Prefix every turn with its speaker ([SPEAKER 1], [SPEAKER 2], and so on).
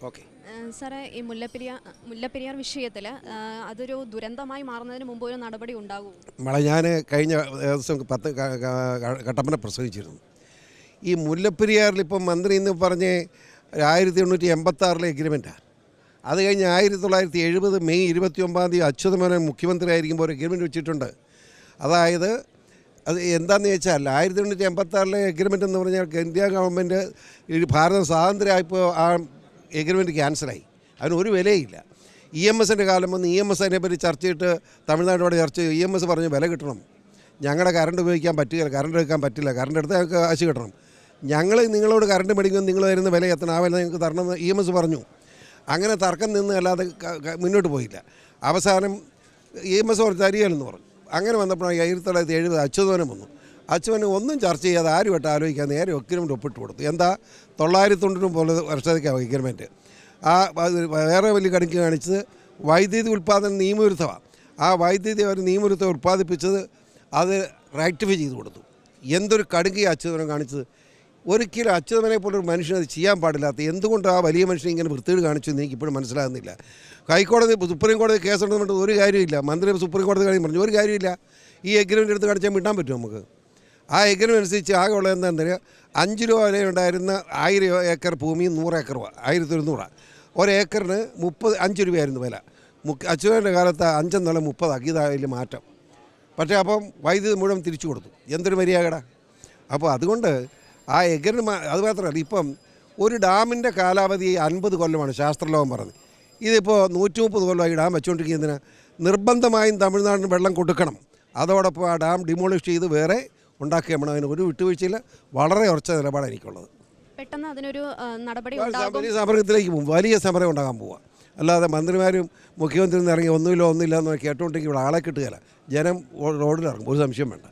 [SPEAKER 1] Okay.
[SPEAKER 2] സാറേ ഈ മുല്ലപ്പെരിയാർ മുല്ലപ്പെരിയാർ വിഷയത്തിൽ അതൊരു ദുരന്തമായി മാറുന്നതിന് മുമ്പ് ഒരു നടപടി ഉണ്ടാകും
[SPEAKER 1] നമ്മളെ ഞാൻ കഴിഞ്ഞ ദിവസം പത്ത് കട്ടപ്പന പ്രസവിച്ചിരുന്നു ഈ മുല്ലപ്പെരിയാറിൽ ഇപ്പം മന്ത്രി എന്ന് പറഞ്ഞ് ആയിരത്തി എണ്ണൂറ്റി എൺപത്തി ആറിലെ എഗ്രിമെന്റാണ് അത് കഴിഞ്ഞ് ആയിരത്തി തൊള്ളായിരത്തി എഴുപത് മെയ് ഇരുപത്തി ഒമ്പതാം തീയതി അച്യുതമേനോൻ മുഖ്യമന്ത്രി ആയിരിക്കുമ്പോൾ ഒരു എഗ്രിമെന്റ് വെച്ചിട്ടുണ്ട്. അതായത് അത് എന്താണെന്ന് വെച്ചാൽ ആയിരത്തി എണ്ണൂറ്റി എൺപത്തി ആറിലെ എഗ്രിമെന്റ് എന്ന് പറഞ്ഞാൽ ഇന്ത്യ ഗവൺമെന്റ് ഈ ഭാരതം സ്വാതന്ത്ര്യമായപ്പോൾ ആ എഗ്രിമെന്റ് ക്യാൻസലായി. അതിന് ഒരു വിലയില്ല. ഇ എം എസിന്റെ കാലം വന്ന് ഇ എം എസ് അതിനെപ്പറ്റി ചർച്ച ചെയ്തിട്ട് തമിഴ്നാടോട് ചർച്ച ചെയ്തു. ഇ എം എസ് പറഞ്ഞ് വില കിട്ടണം. ഞങ്ങളുടെ കറണ്ട് ഉപയോഗിക്കാൻ പറ്റില്ല കറണ്ട് എടുക്കാൻ പറ്റില്ല. കറണ്ട് എടുത്ത് ഞങ്ങൾക്ക് കാശ് കിട്ടണം. ഞങ്ങൾ നിങ്ങളോട് കറണ്ട് മേടിക്കുമ്പോൾ നിങ്ങൾ തരുന്ന വില എത്തണം ആ വില നിങ്ങൾക്ക് തരണമെന്ന് ഇ എം എസ് പറഞ്ഞു. അങ്ങനെ തർക്കം നിന്ന് അല്ലാതെ മുന്നോട്ട് പോയില്ല. അവസാനം ഇ എം എസ് കുറച്ച് തരികയില്ലെന്ന് പറഞ്ഞു. അങ്ങനെ വന്നപ്പോഴാണ് ആയിരത്തി തൊള്ളായിരത്തി എഴുപത് അച്യുതവനം വന്നു. അച്യുതവനം ഒന്നും ചർച്ച ചെയ്യാതെ ആരുമായിട്ട് ആലോചിക്കാൻ നേരെ എഗ്രിമെന്റ് ഒപ്പിട്ട് കൊടുത്തു. എന്താ? തൊള്ളായിരത്തി തൊണ്ണൂറ് പോലെ വർഷത്തേക്ക് എഗ്രിമെന്റ് ആ വേറെ വലിയ കണക്ക് കാണിച്ചത് വൈദ്യുതി ഉൽപ്പാദനം നിയമവിരുദ്ധമാണ് ആ വൈദ്യുതി അവർ നിയമവിരുദ്ധം ഉൽപ്പാദിപ്പിച്ചത് അത് റൈറ്റിഫൈ ചെയ്ത് കൊടുത്തു. എന്തൊരു കടുകി അച്യുതനം കാണിച്ചത്? ഒരിക്കലും അച്യുതനെ പോലൊരു മനുഷ്യൻ അത് ചെയ്യാൻ പാടില്ലാത്ത എന്തുകൊണ്ട് ആ വലിയ മനുഷ്യൻ ഇങ്ങനെ വൃത്തികേട് കാണിച്ചു എന്ന് എനിക്കിപ്പോഴും മനസ്സിലാകുന്നില്ല. ഹൈക്കോടതി സുപ്രീം കോടതി കേസ് പറഞ്ഞിട്ട് ഒരു കാര്യമില്ല മന്ത്രി സുപ്രീം കോടതി കാര്യം പറഞ്ഞു. ഒരു കാര്യമില്ല ഈ എഗ്രിമെന്റ് എടുത്ത് കാണിച്ചാൽ വിടാൻ പറ്റും നമുക്ക്? ആ എഗ്രിമെന്റ് അനുസരിച്ച് ആകെ ഉള്ളത് എന്താണെന്ന് അറിയാം? അഞ്ച് രൂപ വില ഉണ്ടായിരുന്ന ആയിരം ഏക്കർ ഭൂമി നൂറ് ഏക്കർ ആയിരത്തി ഒരുന്നൂറാണ് ഒരേക്കറിന് മുപ്പത് അഞ്ച് രൂപയായിരുന്നു വില. മുക്ക് അച്യുതന്റെ കാലത്ത് അഞ്ചെന്നുള്ള മുപ്പതാക്കി ഇതായാലും മാറ്റം. പക്ഷേ അപ്പം വൈദ്യുതി മുഴുവൻ തിരിച്ചു കൊടുത്തു. എന്തൊരു മര്യാദ അപ്പോൾ അതുകൊണ്ട് ആ എഗറിന് അത് മാത്രമല്ല ഇപ്പം ഒരു ഡാമിന്റെ കാലാവധി അൻപത് കൊല്ലമാണ് ശാസ്ത്രലോകം പറഞ്ഞത്. ഇതിപ്പോൾ നൂറ്റി മുപ്പത് കൊല്ലമായി ഡാം വെച്ചുകൊണ്ടിരിക്കുന്നതിന് നിർബന്ധമായും തമിഴ്നാടിന് വെള്ളം കൊടുക്കണം. അതോടൊപ്പം ആ ഡാം ഡിമോളിഷ് ചെയ്ത് വേറെ ഉണ്ടാക്കുക നമ്മൾ അതിന് ഒരു വിട്ടുവീഴ്ചയിൽ വളരെ ഉറച്ച നിലപാടാണ് എനിക്കുള്ളത്.
[SPEAKER 2] പെട്ടെന്ന് അതിനൊരു നടപടി
[SPEAKER 1] വലിയ സമരത്തിലേക്ക് പോകും. വലിയ സമരം ഉണ്ടാകാൻ പോവുക അല്ലാതെ മന്ത്രിമാരും മുഖ്യമന്ത്രിയും ഇറങ്ങി ഒന്നുമില്ല ഒന്നുമില്ല എന്ന് കേട്ടോണ്ടെങ്കിൽ ഇവിടെ ആളെ കിട്ടുകയില്ല. ജനം റോഡിലിറങ്ങും. ഒരു സംശയം വേണ്ട.